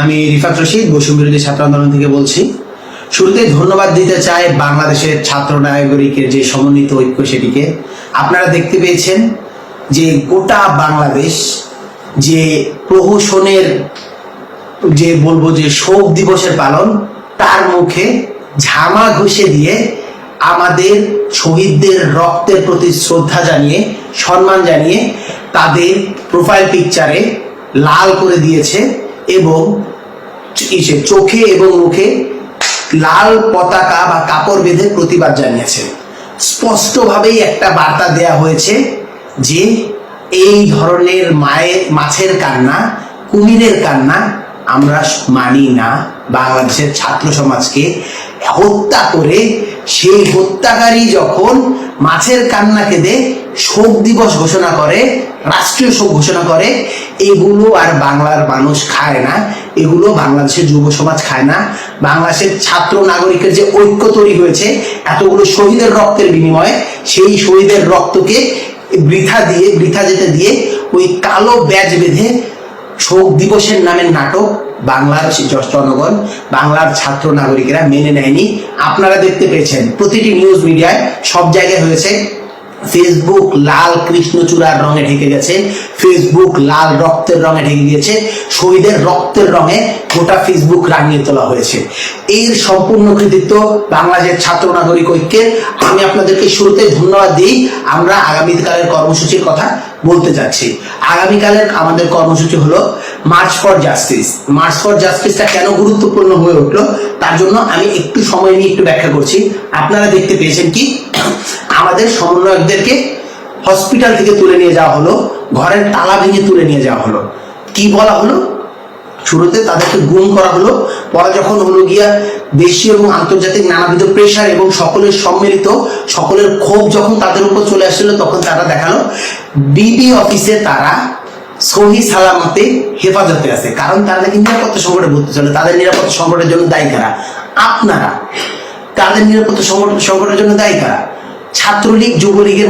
আমি রিফাত রশিদ বসুম বিরোধী ছাত্র আন্দোলন থেকে বলছি শুরুতে ধন্যবাদ দিতে চাই বাংলাদেশের ছাত্র নাগরিকের যে সমন্বিত ঐক্য সেটিকে। আপনারা দেখতে পেয়েছেন যে গোটা বাংলাদেশ যে প্রহসনের, যে বলব যে শোক দিবসের পালন, তার মুখে ঝামা ঘষে দিয়ে আমাদের শহীদদের রক্তের প্রতি শ্রদ্ধা জানিয়ে, সম্মান জানিয়ে তাদের প্রোফাইল পিকচারে লাল করে দিয়েছে এবং চোখে এবং মুখে লাল পতাকা বা কাপড় বেঁধে প্রতিবাদ জানিয়েছে। স্পষ্টভাবেই একটা বার্তা দেয়া হয়েছে যে এই ধরনের মায়ের, মাছের কান্না, কুমিরের কান্না আমরা মানি না। বাংলাদেশের ছাত্র সমাজকে হত্যা করে সেই হত্যাকারী যখন মাছের কান্না কেঁদে শোক দিবস ঘোষণা করে, রাষ্ট্রীয় শোক ঘোষণা করে, এগুলো আর বাংলার মানুষ খায় না, এগুলো বাংলাদেশের যুব সমাজ খায় না। বাংলাদেশের ছাত্র নাগরিকের যে ঐক্য তৈরি হয়েছে, এতগুলো শহীদের রক্তের বিনিময়ে সেই শহীদের রক্তকে বৃথা দিয়ে, বৃথা যেতে দিয়ে ওই কালো ব্যাজ বেঁধে শোক দিবসের নামে নাটক বাংলার জনগণ, বাংলার ছাত্র নাগরিকেরা মেনে নেয়নি। আপনারা দেখতে পেয়েছেন, প্রতিটি নিউজ মিডিয়ায় সব জায়গায় হয়েছে। ফেসবুক লাল কৃষ্ণচূড়ার রঙে ঢেকে গেছে। ফেসবুক লাল রক্তের রঙে ঢেকে গিয়েছে। শহীদের রক্তের রঙে গোটা ফেসবুক রাঙিয়ে তোলা হয়েছে। এর সম্পূর্ণ কৃতিত্ব বাংলাদেশের ছাত্র নাগরিক ঐক্যের। আমি আপনাদেরকে শুরুতে ধন্যবাদ দিই। আমরা আগামীকালের কর্মসূচির কথা বলতে যাচ্ছি। আগামীকালের আমাদের কর্মসূচি হলো march for justice march for জাস্টিসটা কেন গুরুত্বপূর্ণ হয়ে উঠল, তার জন্য আমি একটু সময় নিয়ে একটু ব্যাখ্যা করছি। আপনারা দেখতে পেয়েছেন কি? আমাদের সমন্বয়কদেরকে হসপিটাল থেকে তুলে নিয়ে যাওয়া হলো, ঘরের তালা ভেঙে তুলে নিয়ে যাওয়া হলো। কি বলা হলো? শুরুতে তাদেরকে গুম করা হলো, পরে যখন হলো গিয়া দেশীয় এবং আন্তর্জাতিক নানাবিধ প্রেশার এবং সকলের সম্মিলিত, সকলের ক্ষোভ যখন তাদের উপর চলে আসছিল তখন তারা দেখাল ডিবি অফিসে তারা সহি সালামতে হেফাজতে আছে। কারণ তারা নাকি নিরাপত্তা সংকটে ভর্তি চলে। তাদের নিরাপত্তা সংকটের জন্য দায়ী কারা? আপনারা। তাদের নিরাপত্তা সংকট সংকটের জন্য দায়ী কারা? ছাত্রলীগ যুবলীগের